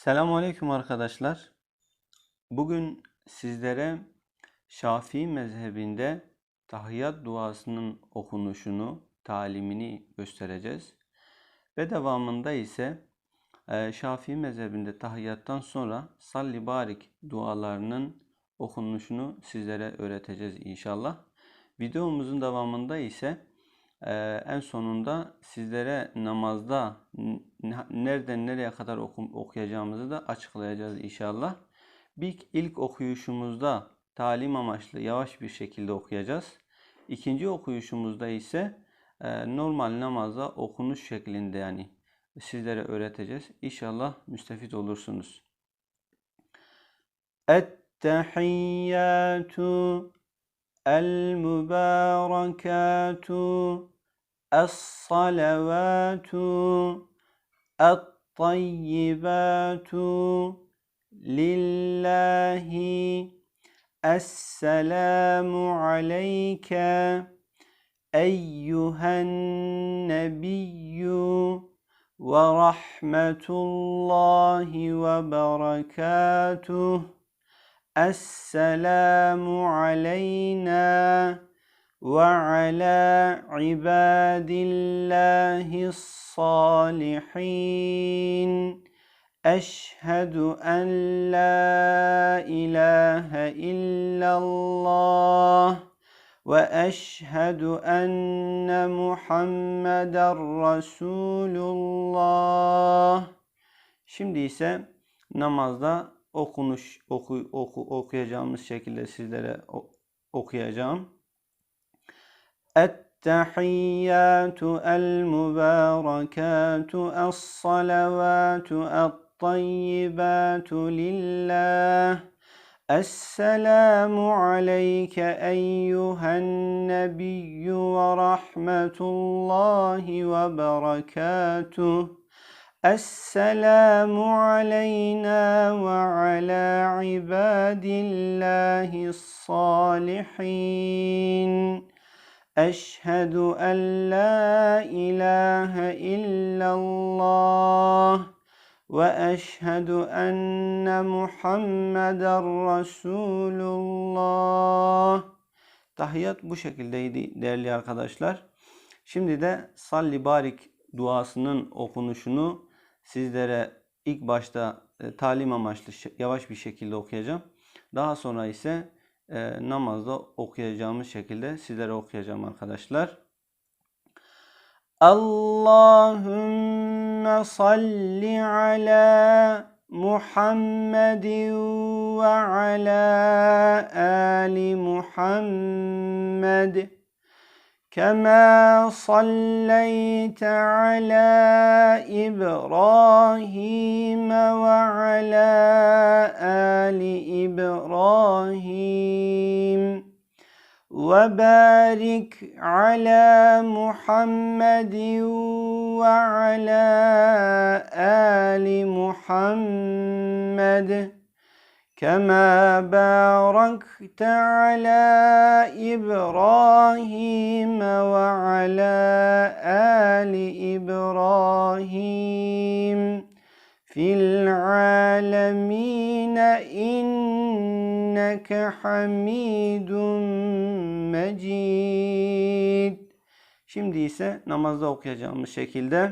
Selamünaleyküm arkadaşlar. Bugün sizlere Şafii mezhebinde tahiyyat duasının okunuşunu, talimini göstereceğiz. Ve devamında ise e, Şafii mezhebinde tahiyyattan sonra salli barik dualarının okunuşunu sizlere öğreteceğiz inşallah. Videomuzun devamında ise ee, en sonunda sizlere namazda nereden nereye kadar oku- okuyacağımızı da açıklayacağız inşallah. Bir ilk okuyuşumuzda talim amaçlı yavaş bir şekilde okuyacağız. İkinci okuyuşumuzda ise e, normal namazda okunuş şeklinde yani sizlere öğreteceğiz. İnşallah müstefit olursunuz. Ettehiyyatu المباركات الصلوات الطيبات لله. السلام عليك أيها النبي ورحمة الله وبركاته. Esselamu aleyna ve ala ibadillahi salihin. Eşhedü en la ilahe illallah ve eşhedü enne Muhammeden Resulullah. Şimdi ise namazda okunuş oku, oku, okuyacağımız şekilde sizlere o- okuyacağım. التحيات المباركات الصلوات الطيبات لله السلام عليك أيها النبي ورحمة الله وبركاته Esselamu aleyna ve ala ibadillahi salihin. Eşhedü en la ilahe illallah ve eşhedü enne Muhammeden Resulullah. Tahiyyat bu şekildeydi değerli arkadaşlar. Şimdi de salli barik duasının okunuşunu sizlere ilk başta e, talim amaçlı yavaş bir şekilde okuyacağım. Daha sonra ise e, namazda okuyacağımız şekilde sizlere okuyacağım arkadaşlar. Allahümme salli ala Muhammedin ve ala ali Muhammed. كما صليت على إبراهيم وعلى آل إبراهيم وبارك على محمد وعلى آل محمد كما باركت على إبراهيم وعلى آل إبراهيم في العالمين إنك حميد مجيد Şimdi ise namazda okuyacağımız şekilde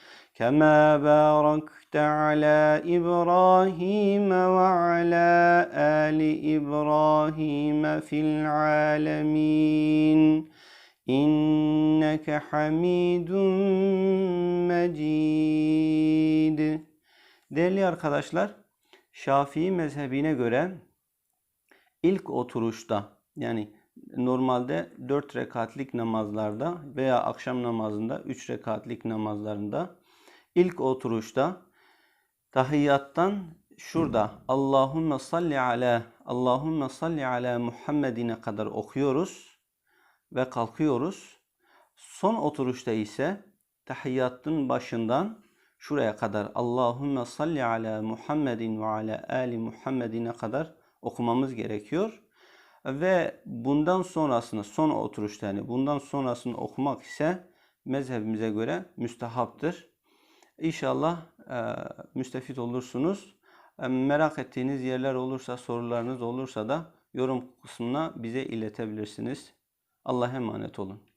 كما باركت على إبراهيم وعلى آل إبراهيم في العالمين إنك حميد مجيد Değerli arkadaşlar, Şafii mezhebine göre ilk oturuşta yani normalde 4 rekatlik namazlarda veya akşam namazında 3 rekatlik namazlarında ilk oturuşta tahiyyattan şurada Allahümme salli ala Allahümme salli ala Muhammedine kadar okuyoruz. ve kalkıyoruz. Son oturuşta ise tahiyyatın başından şuraya kadar Allahümme salli ala Muhammedin ve ala ali Muhammedine kadar okumamız gerekiyor. Ve bundan sonrasını son oturuşta yani bundan sonrasını okumak ise mezhebimize göre müstehaptır. İnşallah e, müstefit olursunuz. E, merak ettiğiniz yerler olursa, sorularınız olursa da yorum kısmına bize iletebilirsiniz. Allah'a emanet olun.